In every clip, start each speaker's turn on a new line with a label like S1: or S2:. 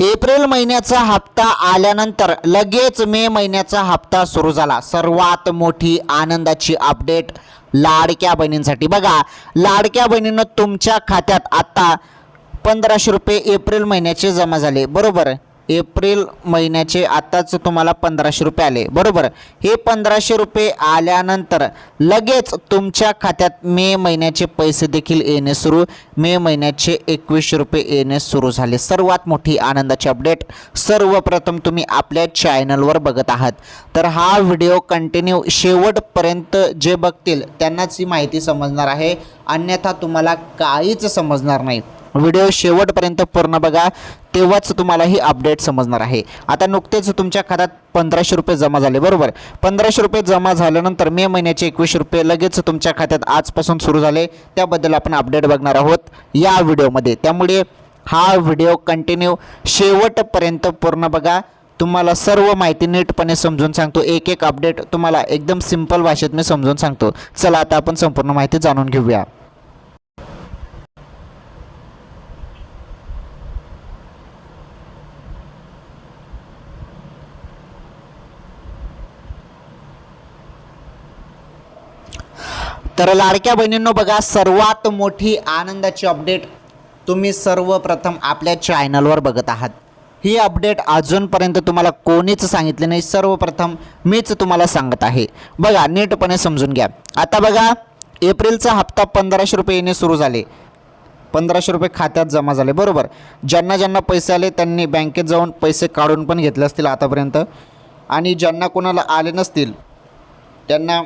S1: April महिन्याचा हप्ता आल्यानंतर लगेच मे महिन्याचा हप्ता सुरू झाला. सर्वात मोठी आनंदाची अपडेट लाडक्या बहिणींसाठी. बघा लाडक्या बहिणीनं तुमच्या खात्यात आता पंधराशे रुपये एप्रिल महिन्याचे जमा झाले. बरोबर? एप्रिल महिन्याचे आत्ताच तुम्हाला पंधराशे रुपये आले. बरोबर? हे पंधराशे रुपये आल्यानंतर लगेच तुमच्या खात्यात मे महिन्याचे पैसे देखील येणे सुरू. मे महिन्याचे एकवीसशे रुपये येणे सुरू झाले. सर्वात मोठी आनंदाची अपडेट सर्वप्रथम तुम्ही आपल्या चॅनलवर बघत आहात. तर हा व्हिडिओ कंटिन्यू शेवटपर्यंत जे बघतील त्यांनाच ही माहिती समजणार आहे. अन्यथा तुम्हाला काहीच समजणार नाही. व्हिडिओ शेवटपर्यंत पूर्ण बघा तेव्हाच तुम्हाला ही अपडेट समजणार आहे. आता नुकतेच तुमच्या खात्यात पंधराशे रुपये जमा झाले बरोबर? पंधराशे रुपये जमा झाल्यानंतर मे महिन्याचे एकवीसशे रुपये लगेच तुमच्या खात्यात आजपासून सुरू झाले. त्याबद्दल आपण अपडेट बघणार आहोत या व्हिडिओमध्ये. त्यामुळे हा व्हिडिओ कंटिन्यू शेवटपर्यंत पूर्ण बघा. तुम्हाला सर्व माहिती नीटपणे समजून सांगतो. एक एक अपडेट तुम्हाला एकदम सिंपल भाषेत मी समजून सांगतो. चला आता आपण संपूर्ण माहिती जाणून घेऊया. तर लाडक्या बहिणींनो बघा सर्वात मोठी आनंदाची अपडेट तुम्ही सर्वप्रथम आपल्या चॅनलवर बघत आहात. ही अपडेट अजूनपर्यंत तुम्हाला कोणीच सांगितले नाही सर्वप्रथम मीच तुम्हाला सांगत आहे. बघा नीटपणे समजून घ्या. आता बघा एप्रिलचा हप्ता पंधराशे रुपये येणे सुरू झाले. पंधराशे रुपये खात्यात जमा झाले. बरोबर. ज्यांना ज्यांना पैसे आले त्यांनी बँकेत जाऊन पैसे काढून पण घेतले असतील आतापर्यंत. आणि ज्यांना कोणाला आले नसतील त्यांना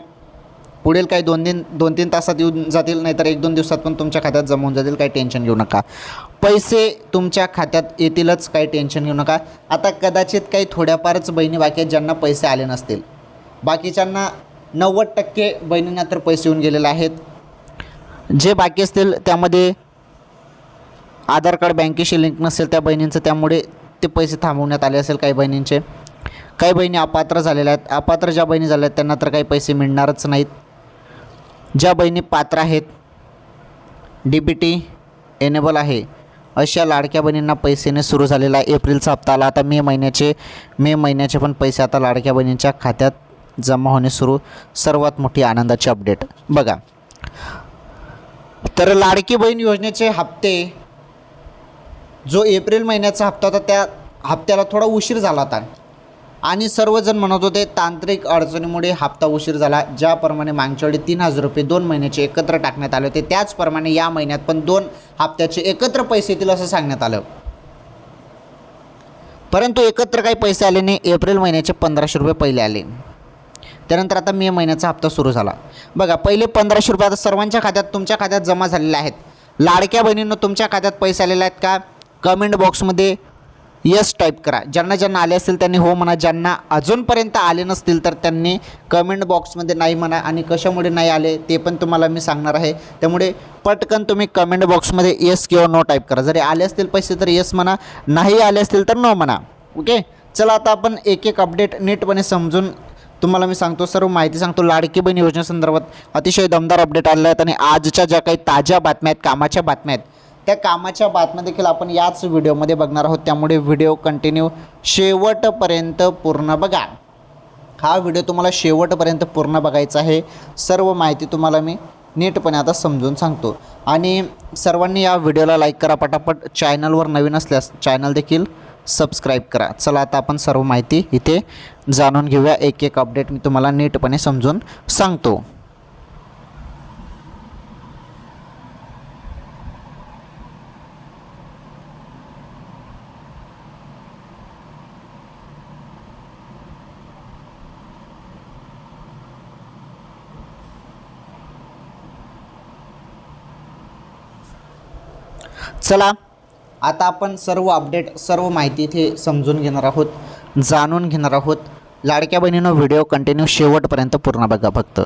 S1: पुढील काही दोन दिन दोन तीन तासात येऊन जातील नाहीतर एक दोन दिवसात पण तुमच्या खात्यात जमा होऊन जातील काही टेन्शन घेऊ नका. पैसे तुमच्या खात्यात येतीलच काही टेन्शन घेऊ नका. आता कदाचित काही थोड्याफारच बहिणी बाकी आहेत ज्यांना पैसे आले नसतील. बाकीच्यांना नव्वद टक्के बहिणींना तर पैसे येऊन गेलेले आहेत. जे बाकी असतील त्यामध्ये आधार कार्ड बँकेशी लिंक नसेल त्या बहिणींचं त्यामुळे ते पैसे थांबवण्यात आले असेल काही बहिणींचे. काही बहिणी अपात्र झालेल्या आहेत. अपात्र ज्या बहिणी झाल्या आहेत त्यांना तर काही पैसे मिळणारच नाहीत. ज्या बहिणी पात्र आहेत डी बी टी एनेबल आहे अशा लाडक्या बहिणींना पैसेने सुरू झालेला आहे एप्रिलचा हप्ता आला. आता मे महिन्याचे मे महिन्याचे पण पैसे आता लाडक्या बहिणींच्या खात्यात जमा होणे सुरू. सर्वात मोठी आनंदाची अपडेट बघा. तर लाडकी बहीण योजनेचे हप्ते जो एप्रिल महिन्याचा हप्ता होता त्या हप्त्याला थोडा उशीर झाला होता. आणि सर्वजण म्हणत होते तांत्रिक अडचणीमुळे हप्ता उशीर झाला. ज्याप्रमाणे मागच्या वेळी तीन हजार रुपये दोन महिन्याचे एकत्र टाकण्यात आले होते त्याचप्रमाणे या महिन्यात पण दोन हप्त्याचे एकत्र पैसे येतील असं सांगण्यात आलं. परंतु एकत्र काही पैसे आले नाही. एप्रिल महिन्याचे पंधराशे रुपये पहिले आले. त्यानंतर आता मे महिन्याचा हप्ता सुरू झाला. बघा पहिले पंधराशे रुपये आता सर्वांच्या खात्यात तुमच्या खात्यात जमा झालेले आहेत. लाडक्या बहिणींना तुमच्या खात्यात पैसे आलेले आहेत का? कमेंट बॉक्समध्ये यस टाईप करा. ज्यांना ज्यांना आले असतील त्यांनी हो म्हणा. ज्यांना अजूनपर्यंत आले नसतील तर त्यांनी कमेंट बॉक्समध्ये नाही म्हणा आणि कशामुळे नाही आले ते पण तुम्हाला मी सांगणार आहे. त्यामुळे पटकन तुम्ही कमेंट बॉक्समध्ये येस किंवा नो टाईप करा. जरी आले असतील पैसे तर येस म्हणा. नाही आले असतील तर नो म्हणा. ओके चला आता आपण एक एक अपडेट नीटपणे समजून तुम्हाला मी सांगतो. सर्व माहिती सांगतो. लाडकी बहीण योजनेसंदर्भात अतिशय दमदार अपडेट आलेला आहेत आणि आजच्या ज्या काही ताज्या बातम्या आहेत कामाच्या बातम्या आहेत त्या कामाच्या बातम्या देखील आपण याच व्हिडिओमध्ये बघणार आहोत. त्यामुळे व्हिडिओ कंटिन्यू शेवटपर्यंत पूर्ण बघा. हा व्हिडिओ तुम्हाला शेवटपर्यंत पूर्ण बघायचा आहे. सर्व माहिती तुम्हाला मी नीटपणे आता समजून सांगतो. आणि सर्वांनी या व्हिडिओला लाईक करा पटापट. चॅनलवर नवीन असल्यास चॅनल देखील सबस्क्राईब करा. चला आता आपण सर्व माहिती इथे जाणून घेऊया. एक एक अपडेट मी तुम्हाला नीटपणे समजून सांगतो. चला. आता आपण सर्व अपडेट सर्व माहिती इथे समजून घेणार आहोत जाणून घेणार आहोत. लाडक्या बहिणीनं व्हिडिओ कंटिन्यू शेवटपर्यंत पूर्ण बघा फक्त.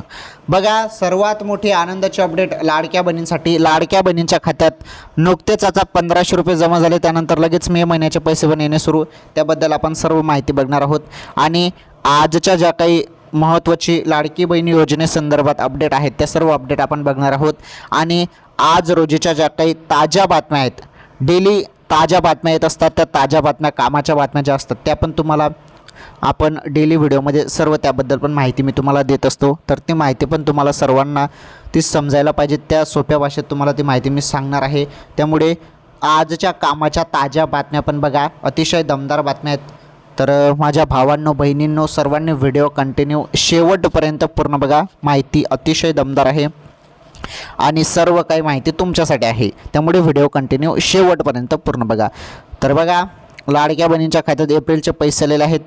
S1: बघा सर्वात मोठी आनंदाची अपडेट लाडक्या बहिणींसाठी. लाडक्या बहिणींच्या खात्यात नुकतेच आता पंधराशे रुपये जमा झाले. त्यानंतर लगेच मे महिन्याचे पैसे पण येणे सुरू. त्याबद्दल आपण सर्व माहिती बघणार आहोत. आणि आजच्या ज्या काही महत्त्वाची लाडकी बहिणी योजनेसंदर्भात अपडेट आहेत. त्या सर्व अपडेट आपण बघणार आहोत. आणि आज रोजीच्या ज्या काही ताज्या बातम्या आहेत डेली ताज्या बातम्या येत असतात त्या ताज्या बातम्या कामाच्या बातम्या ज्या असतात त्या पण तुम्हाला आपण डेली व्हिडिओमध्ये सर्व त्याबद्दल पण माहिती मी तुम्हाला देत असतो. तर ती माहिती पण तुम्हाला सर्वांना ती समजायला पाहिजे. त्या सोप्या भाषेत तुम्हाला ती माहिती मी सांगणार आहे. त्यामुळे आजच्या कामाच्या ताज्या बातम्या पण बघा. अतिशय दमदार बातम्या आहेत. तर माझ्या भावांनो बहिणींनो सर्वांनी व्हिडिओ कंटिन्यू शेवटपर्यंत पूर्ण बघा. माहिती अतिशय दमदार आहे. आणि सर्व काही माहिती तुमच्यासाठी आहे. त्यामुळे व्हिडिओ कंटिन्यू शेवटपर्यंत पूर्ण बघा. तर बघा लाडक्या बहिणींच्या खात्यात एप्रिलचे पैसे आलेले आहेत.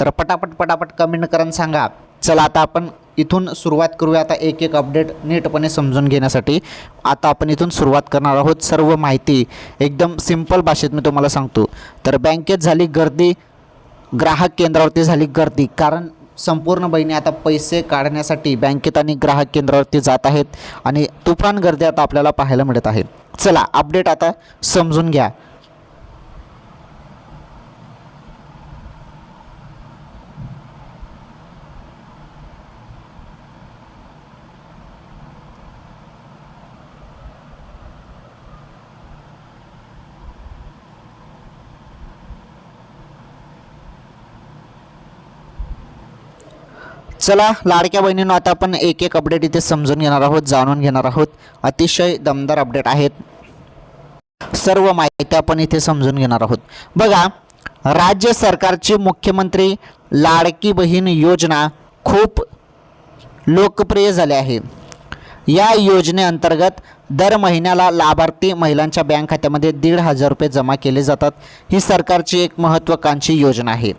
S1: तर पटापट पटापट कमेंट करून सांगा. चला आता आपण इथून सुरुवात करूया. आता एक एक अपडेट नीटपणे समजून घेण्यासाठी. आता आपण इथून सुरुवात करणार आहोत. सर्व माहिती एकदम सिंपल भाषेत मी तुम्हाला सांगतो. तर बँकेत झाली गर्दी. ग्राहक केंद्रावरती झाली गर्दी. कारण संपूर्ण बहिणी आता पैसे काढण्यासाठी बँकेत आणि ग्राहक केंद्रावरती जात आहेत आणि तुफान गर्दी आता आपल्याला पाहायला मिळत आहे. चला अपडेट आता समजून घ्या. चला लाडक्या बहिणींना आता आपण एक एक अपडेट इथे समजून घेणार आहोत जाणून घेणार आहोत. अतिशय दमदार अपडेट आहेत. सर्व माहिती आपण इथे समजून घेणार आहोत. बघा राज्य सरकारची मुख्यमंत्री लाडकी बहीण योजना खूप लोकप्रिय झाली आहे. या योजनेअंतर्गत दर महिन्याला लाभार्थी महिलांच्या बँक खात्यामध्ये दीड हजार रुपये जमा केले जातात. ही सरकारची एक महत्त्वाकांक्षी योजना आहे.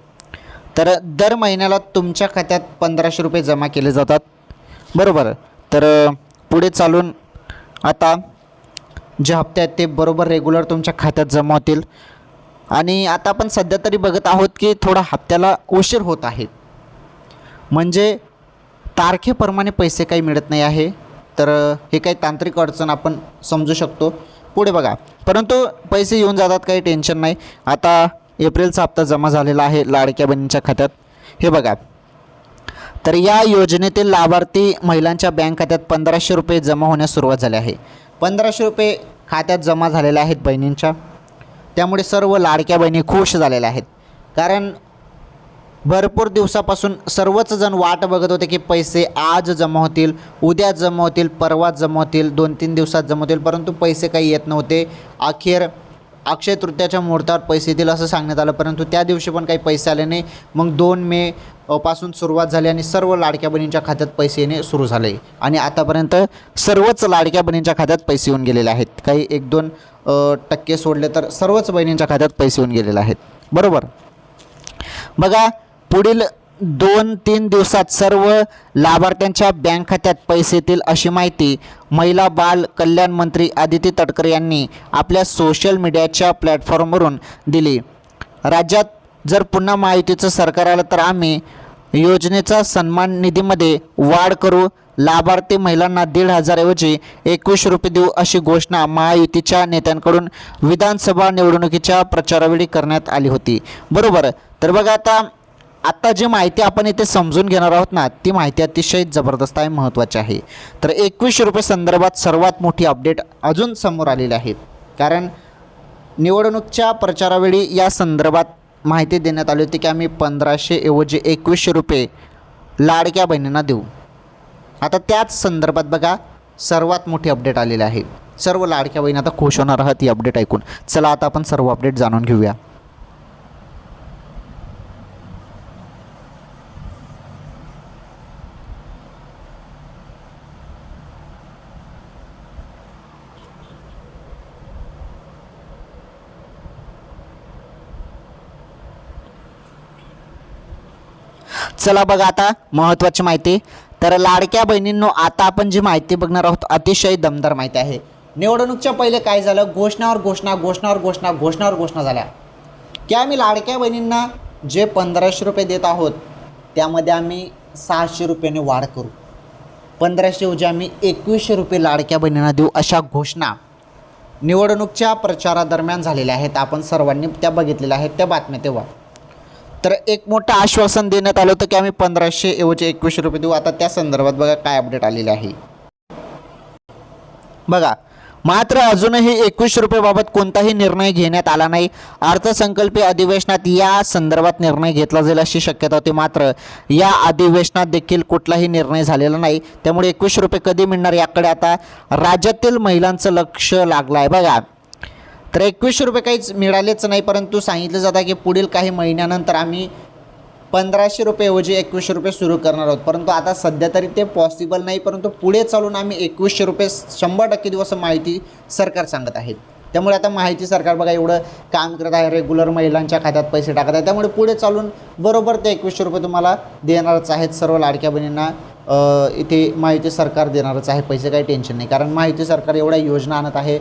S1: तर दर महिन्याला तुमच्या खात्यात पंधराशे रुपये जमा केले जातात. बरोबर. तर पुढे चालून आता जे हप्ते आहेत ते बरोबर रेग्युलर तुमच्या खात्यात जमा होतील. आणि आता आपण सध्या तरी बघत आहोत की थोडा हप्त्याला उशीर होत आहे. म्हणजे तारखेप्रमाणे पैसे काही मिळत नाही आहे. तर हे काही तांत्रिक अडचण आपण समजू शकतो. पुढे बघा. परंतु पैसे येऊन जातात काही टेन्शन नाही. आता एप्रिलचा हप्ता जमा झालेला आहे लाडक्या बहिणींच्या खात्यात. हे बघा. तर या योजनेतील लाभार्थी महिलांच्या बँक खात्यात पंधराशे रुपये जमा होण्यास सुरुवात झाली आहे. पंधराशे रुपये खात्यात जमा झालेले आहेत बहिणींच्या. त्यामुळे सर्व लाडक्या बहिणी खुश झालेल्या आहेत. कारण भरपूर दिवसापासून सर्वच जण वाट बघत होते की पैसे आज जमा होतील उद्या जमा होतील परवा जमा होतील दोन तीन दिवसात जमा होतील परंतु पैसे काही येत नव्हते. अखेर अक्षय तृतीयाच्या मुहूर्तावर पैसे येतील असं सांगण्यात आलं परंतु त्या दिवशी पण काही पैसे आले नाही. मग दोन मे पासून सुरुवात झाली आणि सर्व लाडक्या बहिणींच्या खात्यात पैसे येणे सुरू झाले. आणि आतापर्यंत सर्वच लाडक्या बहिणींच्या खात्यात पैसे येऊन गेलेले आहेत. काही एक दोन टक्के सोडले तर सर्वच बहिणींच्या खात्यात पैसे येऊन गेलेले आहेत. बरोबर? बघा पुढील दोन तीन दिवसात सर्व लाभार्थ्यांच्या बँक खात्यात पैसे येतील अशी माहिती महिला बाल कल्याण मंत्री आदिती तटकरे यांनी आपल्या सोशल मीडियाच्या प्लॅटफॉर्मवरून दिली. राज्यात जर पुन्हा महायुतीचं सरकार आलं तर आम्ही योजनेचा सन्मान निधीमध्ये वाढ करू. लाभार्थी महिलांना दीड हजारऐवजी एकवीस रुपये देऊ अशी घोषणा महायुतीच्या नेत्यांकडून विधानसभा निवडणुकीच्या प्रचारावेळी करण्यात आली होती. बरोबर. तर बघा आता आत्ता जी माहिती आपण इथे समजून घेणार आहोत ना ती माहिती अतिशय जबरदस्त आहे महत्त्वाची आहे. तर एकवीसशे रुपये संदर्भात सर्वात मोठी अपडेट अजून समोर आलेली आहे. कारण निवडणूकच्या प्रचारावेळी या संदर्भात माहिती देण्यात आली होती की आम्ही पंधराशे ऐवजी एकवीसशे रुपये लाडक्या बहिणींना देऊ. आता त्याच संदर्भात बघा सर्वात मोठी अपडेट आलेली आहे. सर्व लाडक्या बहिणी आता खुश होणार आहात ही अपडेट ऐकून. चला आता आपण सर्व अपडेट जाणून घेऊया. चला बघा आता महत्त्वाची माहिती. तर लाडक्या बहिणींनो आता आपण जी माहिती बघणार आहोत अतिशय दमदार माहिती आहे. निवडणूकच्या पहिले काय झालं? घोषणावर घोषणा घोषणावर घोषणा घोषणावर घोषणा झाल्या. की आम्ही लाडक्या बहिणींना जे पंधराशे रुपये देत आहोत त्यामध्ये आम्ही सहाशे रुपयाने वाढ करू. पंधराशे ऐवजी आम्ही एकवीसशे रुपये लाडक्या बहिणींना देऊ अशा घोषणा निवडणूकच्या प्रचारादरम्यान झालेल्या आहेत. आपण सर्वांनी त्या बघितलेल्या आहेत. त्या बातम्या तेव्हा. तर एक मोठं आश्वासन देण्यात आलं होतं की आम्ही पंधराशे ऐवजी एकवीसशे रुपये देऊ. आता त्या संदर्भात बघा काय अपडेट आलेले आहे. बघा मात्र अजूनही एकवीस रुपयेबाबत कोणताही निर्णय घेण्यात आला नाही. अर्थसंकल्पीय अधिवेशनात या संदर्भात निर्णय घेतला जाईल अशी शक्यता होती. मात्र या अधिवेशनात देखील कुठलाही निर्णय झालेला नाही. त्यामुळे एकवीस रुपये कधी मिळणार याकडे आता राज्यातील महिलांचं लक्ष लागलं आहे. बघा तर एकवीसशे रुपये काहीच मिळालेच नाही परंतु सांगितलं जातं की पुढील काही महिन्यानंतर आम्ही पंधराशे रुपयेऐवजी एकवीसशे रुपये सुरू करणार आहोत. परंतु आता सध्या तरी ते पॉसिबल नाही परंतु पुढे चालून आम्ही एकवीसशे रुपये शंभर टक्के दिवस माहिती सरकार सांगत आहेत त्यामुळे आता माहिती सरकार बघा एवढं काम करत आहे रेग्युलर महिलांच्या खात्यात पैसे टाकत आहे. त्यामुळे पुढे चालून बरोबर ते एकवीसशे रुपये तुम्हाला देणारच आहेत. सर्व लाडक्या बहिणींना इथे माहिती सरकार देणारच आहे. पैसे काही टेन्शन नाही. कारण माहिती सरकार एवढ्या योजना आणत आहे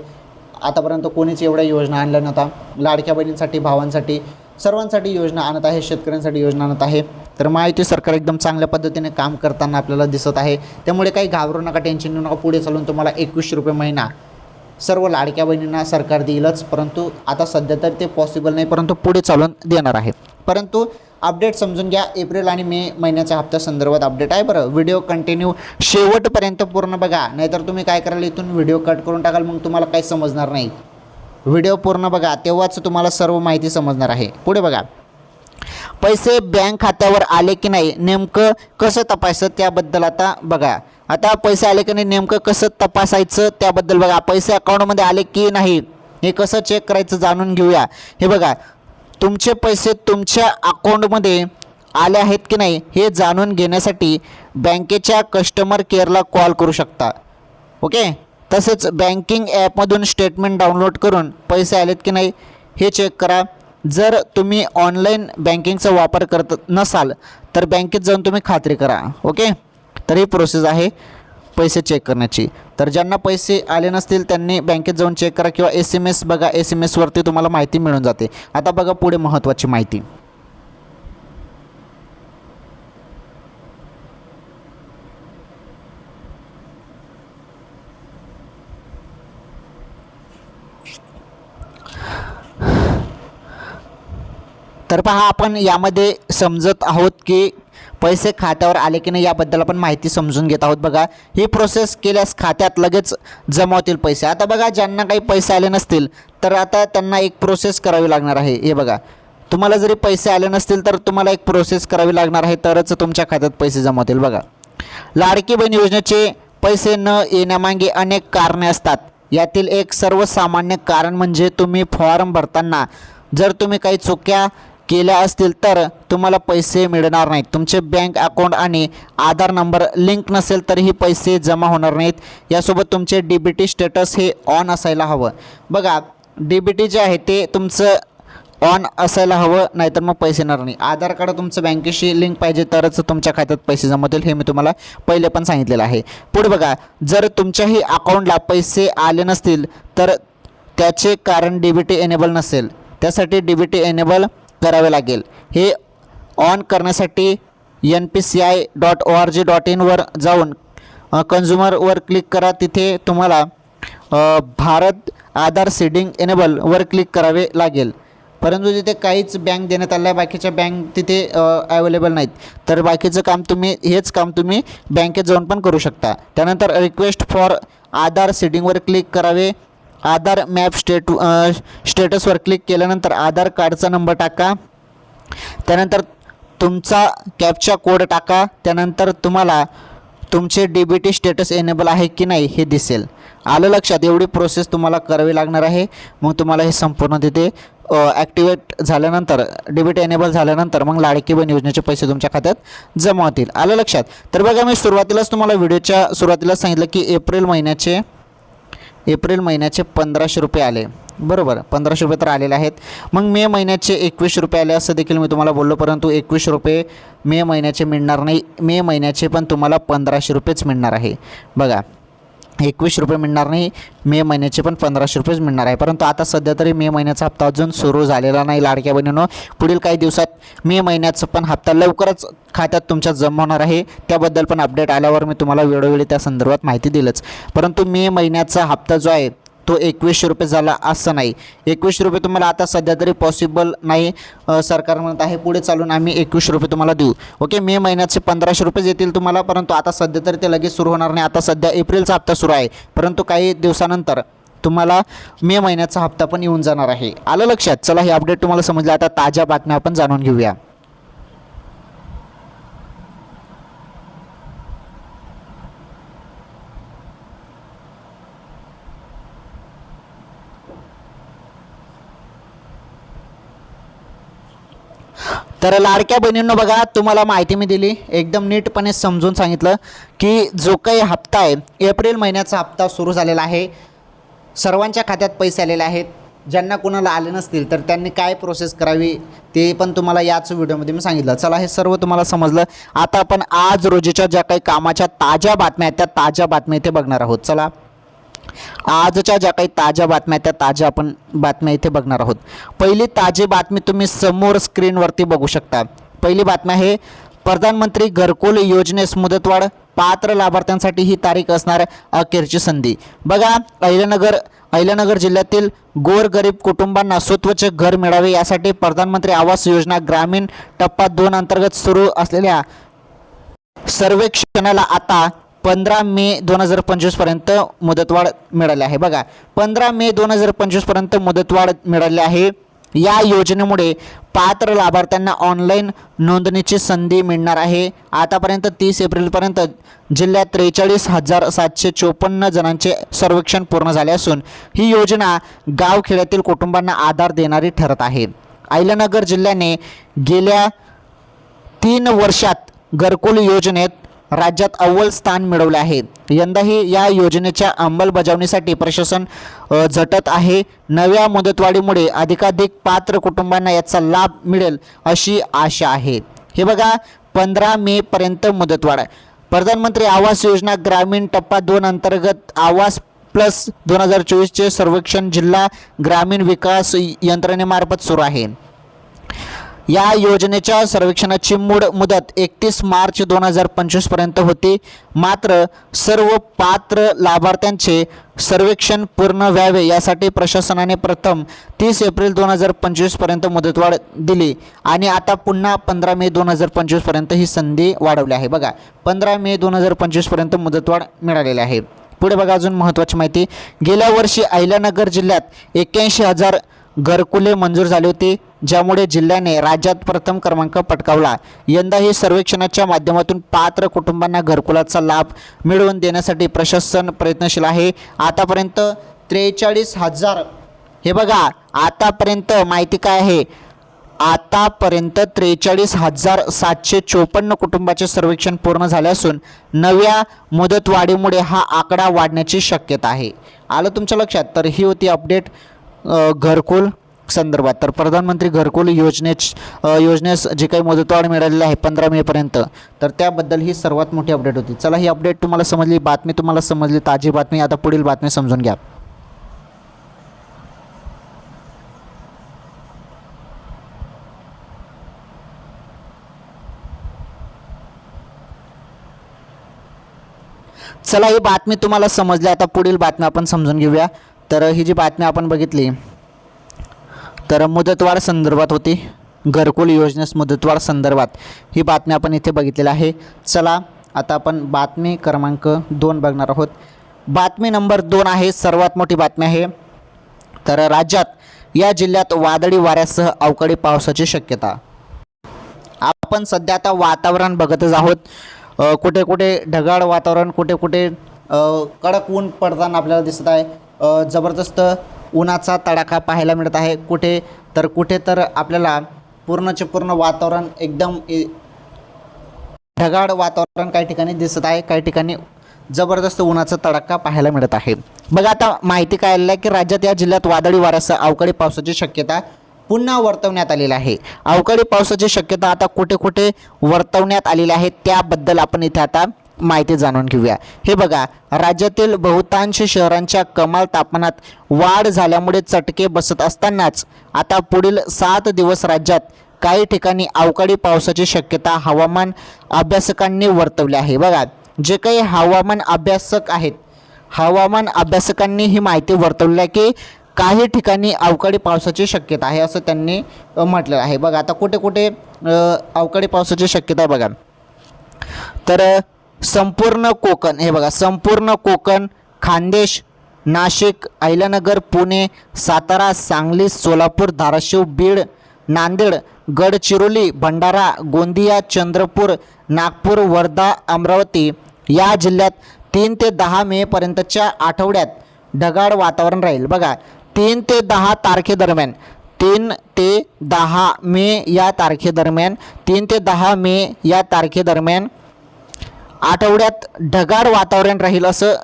S1: आतापर्यंत कोणीच एवढ्या योजना आणल्या नव्हता लाडक्या बहिणींसाठी भावांसाठी सर्वांसाठी योजना आणत आहे शेतकऱ्यांसाठी योजना आणत आहे. तर माहिती सरकार एकदम चांगल्या पद्धतीने काम करताना आपल्याला दिसत आहे. त्यामुळे काही घाबरू नका टेन्शन घेऊ नका. पुढे चालून तुम्हाला एकवीसशे रुपये महिना सर्व लाडक्या बहिणींना सरकार देईलच. परंतु आता सध्या तर ते पॉसिबल नाही परंतु पुढे चालून देणार आहे परंतु अपडेट समजून घ्या. एप्रिल आणि मे महिन्याच्या हप्त्या संदर्भात अपडेट आहे. बरं व्हिडिओ कंटिन्यू शेवटपर्यंत पूर्ण बघा. नाहीतर तुम्ही काय कराल इथून व्हिडिओ कट करून टाकाल मग तुम्हाला काही समजणार नाही. व्हिडिओ पूर्ण बघा तेव्हाच तुम्हाला सर्व माहिती समजणार आहे. पुढे बघा. पैसे बँक खात्यावर आले की नाही नेमकं कसं तपासायचं त्याबद्दल आता बघा. आता पैसे आले की नाही नेमकं कसं तपासायचं त्याबद्दल बघा. पैसे अकाउंटमध्ये आले की नाही हे कसं चेक करायचं जाणून घेऊया. हे बघा तुमचे पैसे तुमच्या अकाउंटमध्ये आले आहेत की नाही हे जाणून घेण्यासाठी बँकेच्या कस्टमर केअरला कॉल करू शकता. ओके? तसेच बँकिंग ॲपमधून स्टेटमेंट डाउनलोड करून पैसे आलेत की नाही हे चेक करा. जर तुम्ही ऑनलाईन बँकिंगचा वापर करत नसाल तर बँकेत जाऊन तुम्ही खात्री करा. ओके? तर ही प्रोसेस आहे. पैसे चेक करण्याची. तर ज्यांना पैसे आले नसतील त्यांनी बँकेत जाऊन चेक करा किंवा एस एम एस बघा. एस एम एसवरती तुम्हाला माहिती मिळून जाते. आता बघा पुढे महत्त्वाची माहिती. तर पहा आपण यामध्ये समजत आहोत की पैसे खात्यावर आले की नाही याबद्दल आपण माहिती समजून घेत आहोत. बघा ही प्रोसेस केल्यास खात्यात लगेच जमा होतील पैसे. आता बघा ज्यांना काही पैसे आले नसतील तर आता त्यांना एक प्रोसेस करावी लागणार आहे. हे बघा तुम्हाला जरी पैसे आले नसतील तर तुम्हाला एक प्रोसेस करावी लागणार आहे तरच तुमच्या खात्यात पैसे जमा होतील. बघा लाडकी बहीण योजनेचे पैसे न येण्यामागे अनेक कारणे असतात. यातील एक सर्वसामान्य कारण म्हणजे तुम्ही फॉर्म भरताना जर तुम्ही काही चुक्या केल्या असतील तर तुम्हाला पैसे मिळणार नाहीत. तुमचे बँक अकाउंट आणि आधार नंबर लिंक नसेल तरीही पैसे जमा होणार नाहीत. यासोबत तुमचे डी बी टी स्टेटस हे ऑन असायला हवं. बघा डी बी टी जे आहे ते तुमचं ऑन असायला हवं नाहीतर मग पैसे येणार नाही. आधार कार्ड तुमचं बँकेशी लिंक पाहिजे तरच तुमच्या खात्यात पैसे जमा होतील हे मी तुम्हाला पहिले पण सांगितलेलं आहे. पुढे बघा जर तुमच्याही अकाउंटला पैसे आले नसतील तर त्याचे कारण डी बी टी एनेबल नसेल. त्यासाठी डी बी टी एनेबल करावे लागेल. हे ऑन करण्यासाठी N P C I dot O R G dot इनवर जाऊन कन्झ्युमरवर क्लिक करा. तिथे तुम्हाला भारत आधार सीडिंग एनेबलवर क्लिक करावे लागेल. परंतु तिथे काहीच बँक देण्यात आल्या बाकीच्या बँक तिथे अवेलेबल नाहीत. तर बाकीचं काम तुम्ही हेच काम तुम्ही बँकेत जाऊन पण करू शकता. त्यानंतर रिक्वेस्ट फॉर आधार सीडिंगवर क्लिक करावे. आधार मॅप स्टेट स्टेटसवर क्लिक केल्यानंतर आधार कार्डचा नंबर टाका. त्यानंतर तुमचा कॅपचा कोड टाका. त्यानंतर तुम्हाला तुमचे D B T status enable आहे की नाही हे दिसेल. आलं लक्षात? एवढी प्रोसेस तुम्हाला करावी लागणार आहे. मग तुम्हाला हे संपूर्ण तिथे ॲक्टिवेट झाल्यानंतर डेबिट एनेबल झाल्यानंतर मग लाडकी बहीण योजनेचे पैसे तुमच्या खात्यात जमा होतील. आलं लक्षात? तर बघा मी सुरुवातीलाच तुम्हाला व्हिडिओच्या सुरुवातीला सांगितलं की एप्रिल महिन्याचे एप्रिल महिन्याचे पंधराशे रुपये आले. बरोबर पंधराशे रुपये तर आलेले आहेत. मग मे महिन्याचे एकवीस रुपये आले असं देखील मी तुम्हाला बोललो परंतु एकवीसशे रुपये मे महिन्याचे मिळणार नाही. मे महिन्याचे पण तुम्हाला पंधराशे रुपयेच मिळणार आहे. बघा एकवीस रुपये मिळणार नाही मे महिन्याचे पण पंधराशे रुपयेच मिळणार आहे. परंतु आता सध्या तरी मे महिन्याचा हप्ता अजून सुरू झालेला नाही लाडक्या बहिणीनं. पुढील काही दिवसात मे महिन्याचा पण हप्ता लवकरच खात्यात तुमच्या जमा होणार आहे. त्याबद्दल पण अपडेट आल्यावर मी तुम्हाला वेळोवेळी त्या संदर्भात माहिती दिलंच. परंतु मे महिन्याचा हप्ता जो आहे तो एकवीसशे रुपये झाला असं नाही. एकवीसशे रुपये तुम्हाला आता सध्या तरी पॉसिबल नाही. सरकार म्हणत आहे पुढे चालून आम्ही एकवीसशे रुपये तुम्हाला देऊ. ओके मे महिन्याचे पंधराशे रुपये येतील तुम्हाला परंतु आता सध्या तरी ते लगेच सुरू होणार नाही. आता सध्या एप्रिलचा हप्ता सुरू आहे. परंतु काही दिवसानंतर तुम्हाला मे महिन्याचा हप्ता पण येऊन जाणार आहे. आलं लक्षात? चला हे अपडेट तुम्हाला समजलं. आता ताज्या बातम्या आपण जाणून घेऊया. तर लाडक्या बहिणींनो बघा तुम्हाला माहिती मी दिली एकदम नीटपणे समजून सांगितलं की जो काही हप्ता आहे एप्रिल महिन्याचा हप्ता सुरू झालेला आहे. सर्वांच्या खात्यात पैसे आलेले आहेत. ज्यांना कोणाला आले नसतील तर त्यांनी काय प्रोसेस करावी ते पण तुम्हाला याच व्हिडिओमध्ये मी सांगितलं. चला हे सर्व तुम्हाला समजलं. आता आपण आज रोजीच्या ज्या काही कामाच्या ताज्या बातम्या आहेत त्या ताज्या बातम्या इथे बघणार आहोत. चला. आजच्या ज्या काही ताज्या बातम्या त्या ताज्या आपण बातम्या इथे बघणार आहोत. पहिली ताजी बातमी तुम्ही समोर स्क्रीनवरती बघू शकता. पहिली बातमी आहे प्रधानमंत्री घरकुल योजनेस मुदतवाढ पात्र लाभार्थ्यांसाठी ही तारीख असणार अखेरची संधी. बघा अहिल्यानगर अहिल्यानगर जिल्ह्यातील गोरगरीब कुटुंबांना स्वत्वचे घर मिळावे यासाठी प्रधानमंत्री आवास योजना ग्रामीण टप्पा दोन अंतर्गत सुरू असलेल्या सर्वेक्षणाला आता पंधरा मे दोन हजार पंचवीसपर्यंत मुदतवाढ मिळाली आहे. बघा पंधरा मे दोन हजार पंचवीसपर्यंत मुदतवाढ मिळाली आहे. या योजनेमुळे पात्र लाभार्थ्यांना ऑनलाईन नोंदणीची संधी मिळणार आहे. आतापर्यंत तीस एप्रिलपर्यंत जिल्ह्यात त्रेचाळीस हजार सातशे चोपन्न जणांचे सर्वेक्षण पूर्ण झाले असून ही योजना गावखेड्यातील कुटुंबांना आधार देणारी ठरत आहे. अहिल्यानगर जिल्ह्याने गेल्या तीन वर्षात घरकुल योजनेत राज्यात अव्वल स्थान मिळवले आहे. यंदाही या योजनेच्या अंमलबजावणीसाठी प्रशासन झटत आहे. नव्या मुदतवाढीमुळे अधिकाधिक पात्र कुटुंबांना याचा लाभ मिळेल अशी आशा आहे. हे बघा पंधरा मेपर्यंत मुदतवाढ. प्रधानमंत्री आवास योजना ग्रामीण टप्पा दोन अंतर्गत आवास प्लस दोन हजार चोवीसचे सर्वेक्षण जिल्हा ग्रामीण विकास यंत्रणेमार्फत सुरू आहे. या योजनेच्या सर्वेक्षणाची मूळ मुदत एकतीस मार्च दोन हजार पंचवीसपर्यंत होती. मात्र सर्व पात्र लाभार्थ्यांचे सर्वेक्षण पूर्ण व्हावे यासाठी प्रशासनाने प्रथम तीस एप्रिल दोन हजार पंचवीसपर्यंत मुदतवाढ दिली आणि आता पुन्हा पंधरा मे दोन हजार पंचवीसपर्यंत ही संधी वाढवली आहे. बघा पंधरा मे दोन हजार पंचवीसपर्यंत मुदतवाढ मिळालेली आहे. पुढे बघा अजून महत्त्वाची माहिती. गेल्या वर्षी अहिल्यानगर जिल्ह्यात एक्क्याऐंशी हजार घरकुले मंजूर झाले होते ज्यामुळे जिल्ह्याने राज्यात प्रथम क्रमांक पटकावला. यंदा हे सर्वेक्षणाच्या माध्यमातून पात्र कुटुंबांना घरकुलाचा लाभ मिळवून देण्यासाठी प्रशासन प्रयत्नशील आहे. आतापर्यंत त्रेचाळीस हजार हे बघा आतापर्यंत माहिती काय आहे? आतापर्यंत त्रेचाळीस हजार सातशे चोपन्न कुटुंबाचे सर्वेक्षण पूर्ण झाले असून नव्या मुदतवाढीमुळे हा आकडा वाढण्याची शक्यता आहे. आलं तुमच्या लक्षात? तर ही होती अपडेट. घरकुल संदर्भात. तर प्रधानमंत्री घरकुल योजने योजनेस जे काही मुदतवाढ मिळालेली आहे पंधरा मेपर्यंत तर त्याबद्दल ही सर्वात मोठी अपडेट होती. चला ही अपडेट तुम्हाला समजली बातमी तुम्हाला समजली ताजी बातमी आता पुढील बातमी समजून घ्या. चला ही बातमी तुम्हाला समजली आता पुढील बातमी आपण समजून घेऊया. तर ही जी बातमी आपण बघितली तर मुदतवाढ संदर्भात होती. घरकुल योजनेस मुदतवाढ संदर्भात. ही बातमी आपण इथे बघितलेली आहे. चला आता आपण बातमी क्रमांक दोन बघणार आहोत. बातमी नंबर दोन आहे सर्वात मोठी बातमी आहे. तर राज्यात या जिल्ह्यात वादळी वाऱ्यासह अवकाळी पावसाची शक्यता. आपण सध्या आता वातावरण बघतच आहोत. कुठे कुठे ढगाळ वातावरण कुठे कुठे कडक ऊन पडताना आपल्याला दिसत आहे. जबरदस्त उन्हाचा तडाखा पाहायला मिळत आहे. कुठे तर कुठे तर आपल्याला पूर्णचे पूर्ण वातावरण एकदम ढगाळ वातावरण काही ठिकाणी दिसत आहे. काही ठिकाणी जबरदस्त उन्हाचा तडाखा पाहायला मिळत आहे. बघा आता माहिती काय आलेलं आहे की राज्यात या जिल्ह्यात वादळी वाऱ्यासह अवकाळी पावसाची शक्यता पुन्हा वर्तवण्यात आलेली आहे. अवकाळी पावसाची शक्यता आता कुठे कुठे वर्तवण्यात आलेली आहे त्याबद्दल आपण इथे आता माहिती जाणून घेऊया. हे बघा राज्यातील बहुतांश शहरांच्या कमाल तापमानात वाढ झाल्यामुळे चटके बसत असतानाच आता पुढील सात दिवस राज्यात काही ठिकाणी अवकाळी पावसाची शक्यता हवामान अभ्यासकांनी वर्तवली आहे. बघा जे काही हवामान अभ्यासक आहेत हवामान अभ्यासकांनी ही माहिती वर्तवली आहे की काही ठिकाणी अवकाळी पावसाची शक्यता आहे असं त्यांनी म्हटलं आहे. बघा आता कुठे कुठे अवकाळी पावसाची शक्यता आहे बघा. तर संपूर्ण कोकण हे बघा संपूर्ण कोकण खानदेश नाशिक अहिल्यानगर पुणे सातारा सांगली सोलापूर धाराशिव बीड नांदेड गडचिरोली भंडारा गोंदिया चंद्रपूर नागपूर वर्धा अमरावती या जिल्ह्यात तीन ते दहा मेपर्यंतच्या आठवड्यात ढगाळ वातावरण राहील. बघा तीन ते दहा तारखेदरम्यान तीन ते दहा मे या तारखेदरम्यान तीन ते दहा मे या तारखेदरम्यान आठवड्यात ढगाळ वातावरण राहील असं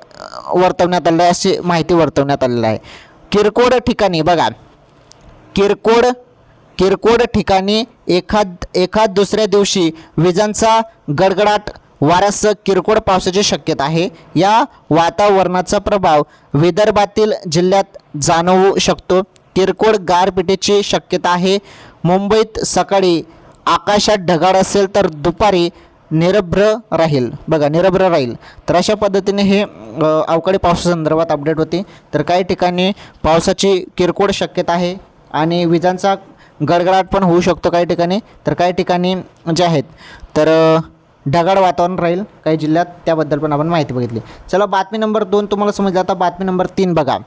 S1: वर्तवण्यात आलं आहे अशी माहिती वर्तवण्यात आलेलं आहे. किरकोळ ठिकाणी बघा. किरकोळ किरकोळ ठिकाणी एखाद एखाद दुसऱ्या दिवशी विजांचा गडगडाट वाऱ्यासह किरकोळ पावसाची शक्यता आहे. या वातावरणाचा प्रभाव विदर्भातील जिल्ह्यात जाणवू शकतो. किरकोळ गारपिटीची शक्यता आहे. मुंबईत सकाळी आकाशात ढगाळ असेल तर दुपारी निरभ्र राहील. बघा निरभ्र राहील. तर अशा पद्धतीने हे अवकाळी पावसासंदर्भात अपडेट होते. तर काही ठिकाणी पावसाची किरकोळ शक्यता आहे आणि विजांचा गडगडाट पण होऊ शकतो काही ठिकाणी. तर काही ठिकाणी जे आहेत तर ढगाळ वातावरण राहील काही जिल्ह्यात. त्याबद्दल पण आपण माहिती बघितली. चला बातमी नंबर दोन तुम्हाला समजलं. आता बातमी नंबर तीन बघा.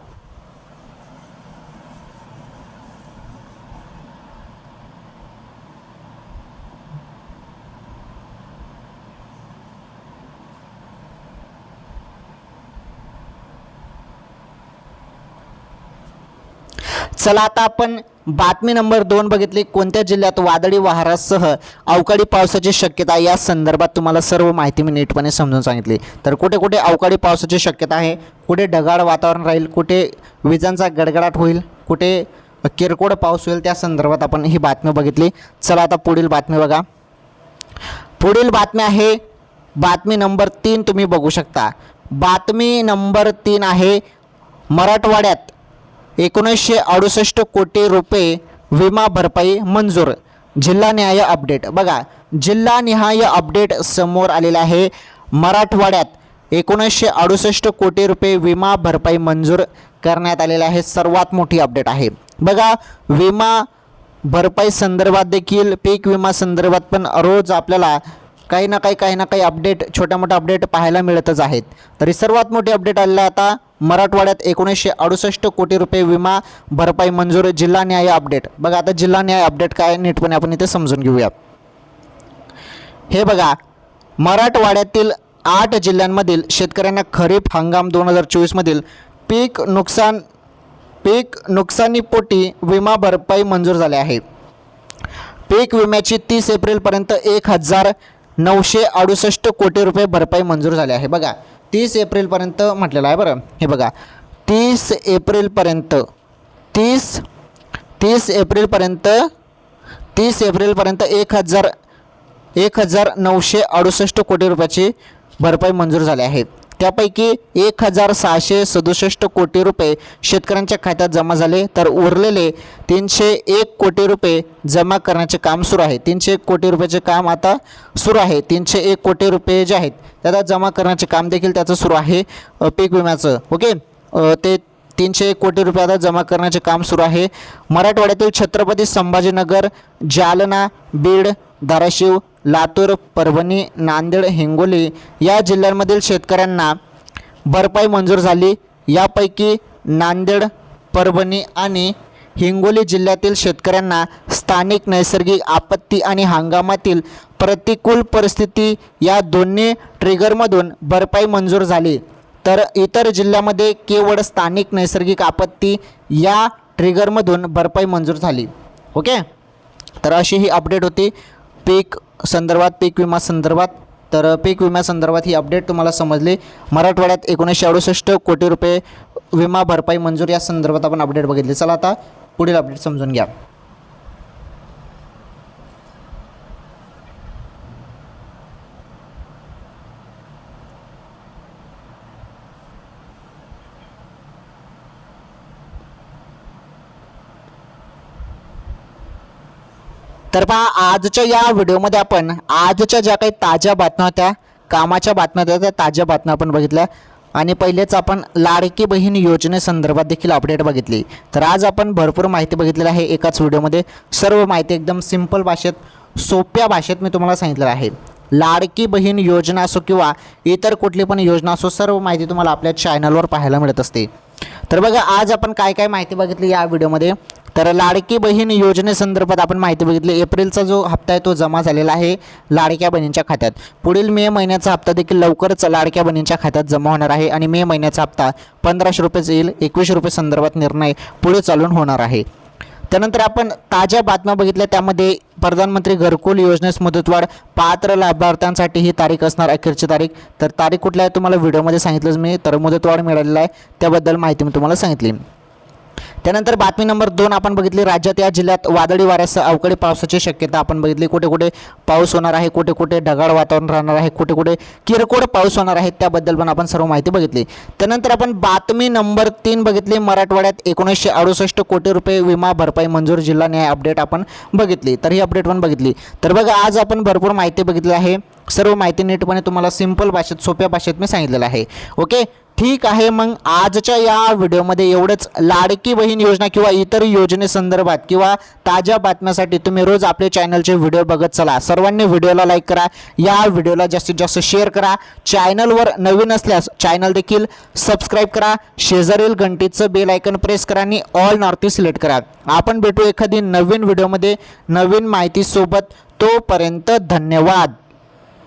S1: चला आता आपण बातमी नंबर दोन बघितली. कोणत्या जिल्ह्यात वादळी वाऱ्यासह अवकाळी पावसाची शक्यता या संदर्भात तुम्हाला सर्व माहिती मी नीटपणे समजून सांगितली. तर कुठे कुठे अवकाळी पावसाची शक्यता आहे? कुठे ढगाळ वातावरण राहील? कुठे विजांचा गडगडाट होईल? कुठे किरकोळ पाऊस होईल? त्या संदर्भात आपण ही बातमी बघितली. चला आता पुढील बातमी बघा. पुढील बातमी आहे बातमी नंबर तीन तुम्ही बघू शकता. बातमी नंबर तीन आहे मराठवाड्यात एकोणीसशे अडुसष्ट कोटी रुपये विमा भरपाई मंजूर. जिल्हा न्याय अपडेट. बघा जिल्हानिहाय अपडेट समोर आलेलं आहे. मराठवाड्यात एकोणीसशे अडुसष्ट कोटी रुपये विमा भरपाई मंजूर करण्यात आलेला आहे. सर्वात मोठी अपडेट आहे. बघा विमा भरपाई संदर्भात देखील पीक विमा संदर्भात पण रोज आपल्याला काही ना काही काही ना काही अपडेट छोट्या मोठ्या अपडेट पाहायला मिळतच आहेत. तरी सर्वात मोठी अपडेट आलेला आता मराठवाड्यात एकोणीसशे अडुसष्ट कोटी रुपये विमा भरपाई मंजूर जिल्हा न्याय अपडेट बघा आता जिल्हा न्याय अपडेट काय नीटपणे आपण इथे समजून घेऊया हे बघा मराठवाड्यातील आठ जिल्ह्यांमधील शेतकऱ्यांना खरीप हंगाम दोन हजार चोवीसमधील पीक नुकसान पीक नुकसानीपोटी विमा भरपाई मंजूर झाली आहे. पीक विम्याची तीस एप्रिलपर्यंत एक हजार नऊशे अडुसष्ट कोटी रुपये भरपाई मंजूर झाली आहे. बघा तीस एप्रिलपर्यंत म्हटलेलं आहे बरं. हे बघा तीस एप्रिलपर्यंत तीस तीस एप्रिलपर्यंत तीस एप्रिलपर्यंत एक हजार एक हजार नऊशे अडुसष्ट कोटी रुपयाची भरपाई मंजूर झाली आहे. त्यापैकी एक हजार सहाशे सदुसष्ट कोटी रुपये शेतकऱ्यांच्या खात्यात जमा झाले. तर उरलेले तीनशे एक कोटी रुपये जमा करण्याचे काम सुरू आहे. तीनशे एक कोटी रुपयाचे काम आता सुरू आहे. तीनशे एक कोटी रुपये जे आहेत त्याला जमा करण्याचे काम देखील त्याचं सुरू आहे पीक विम्याचं. ओके? ते तीनशे एक कोटी रुपये आता जमा करण्याचे काम सुरू आहे. मराठवाड्यातील छत्रपती संभाजीनगर जालना बीड धाराशिव लातूर परभणी नांदेड हिंगोली या जिल्ह्यांमधील शेतकऱ्यांना भरपाई मंजूर झाली. यापैकी नांदेड परभणी आणि हिंगोली जिल्ह्यातील शेतकऱ्यांना स्थानिक नैसर्गिक आपत्ती आणि हंगामातील प्रतिकूल परिस्थिती या दोन्ही ट्रिगरमधून भरपाई मंजूर झाली. तर इतर जिल्ह्यामध्ये केवळ स्थानिक नैसर्गिक आपत्ती या ट्रिगरमधून भरपाई मंजूर झाली. ओके? तर अशी ही अपडेट होती. पीक संदर्भात पीक विमा संदर्भात तर पीक विम्यासंदर्भात ही अपडेट तुम्हाला समजली. मराठवाड्यात एकोणीसशे अडुसष्ट कोटी रुपये विमा भरपाई मंजूर या संदर्भात आपण अपडेट बघितली. चला आता पुढील अपडेट समजून घ्या. तर पहा आजच्या या व्हिडिओमध्ये आपण आजच्या ज्या काही ताज्या बातम्या होत्या कामाच्या बातम्या होत्या त्या ताज्या बातम्या आपण बघितल्या. आणि पहिलेच आपण लाडकी बहीण योजनेसंदर्भात देखील अपडेट बघितली. तर आज आपण भरपूर माहिती बघितलेली आहे एकाच व्हिडिओमध्ये. सर्व माहिती एकदम सिंपल भाषेत सोप्या भाषेत मी तुम्हाला सांगितलेलं आहे. लाडकी बहीण योजना असो किंवा इतर कुठली पण योजना असो सर्व माहिती तुम्हाला आपल्या चॅनलवर पाहायला मिळत असते. तर बघा आज आपण काय काय माहिती बघितली या व्हिडिओमध्ये? तर लाडकी बहीण योजनेसंदर्भात आपण माहिती बघितली. एप्रिलचा जो हप्ता आहे तो जमा झालेला आहे लाडक्या बहिणींच्या खात्यात. पुढील मे महिन्याचा हप्ता देखील लवकरच लाडक्या बहिणींच्या खात्यात जमा होणार आहे आणि मे महिन्याचा हप्ता पंधराशे रुपयेच येईल एकवीसशे रुपये संदर्भात निर्णय पुढे चालून होणार आहे. त्यानंतर आपण ताज्या बातम्या बघितल्या. त्यामध्ये प्रधानमंत्री घरकुल योजनेस मुदतवाढ पात्र लाभार्थ्यांसाठी ही तारीख असणार अखेरची तारीख. तर तारीख कुठली आहे? तुम्हाला व्हिडिओमध्ये सांगितलंच मी. तर मुदतवाढ मिळालेला आहे. त्याबद्दल माहिती मी तुम्हाला सांगितली. त्यानंतर बातमी नंबर दोन आपण बघितली राज्यात या जिल्ह्यात वादळी वाऱ्यासह अवकाळी पावसाची शक्यता आपण बघितली. कुठे कुठे पाऊस होणार आहे कुठे कुठे ढगाळ वातावरण राहणार आहे कुठे कुठे किरकोळ पाऊस होणार आहे त्याबद्दल पण आपण सर्व माहिती बघितली. त्यानंतर आपण बातमी नंबर तीन बघितली मराठवाड्यात एकोणीसशे अडुसष्ट कोटी रुपये विमा भरपाई मंजूर जिल्हा न्याय अपडेट आपण बघितली. तर ही अपडेट पण बघितली. तर बघा आज आपण भरपूर माहिती बघितली आहे. सर्व माहिती नीटपणे तुम्हाला सिंपल भाषेत सोप्या भाषेत मी सांगितलेलं आहे. ओके ठीक आहे मग आजच्या या व्हिडिओमध्ये एवढंच. लाडकी बहीण योजना किंवा इतर योजनेसंदर्भात किंवा ताज्या बातम्यासाठी तुम्ही रोज आपले चॅनलचे व्हिडिओ बघत चला. सर्वांनी व्हिडिओला लाईक करा. या व्हिडिओला जास्तीत जास्त शेअर करा. चॅनलवर नवीन असल्यास चॅनल देखील सबस्क्राईब करा. शेजारील घंटीचं बेल आयकन प्रेस करा आणि ऑल नॉर्थ सिलेक्ट करा. आपण भेटू एखादी नवीन व्हिडिओमध्ये नवीन माहितीसोबत. तोपर्यंत धन्यवाद.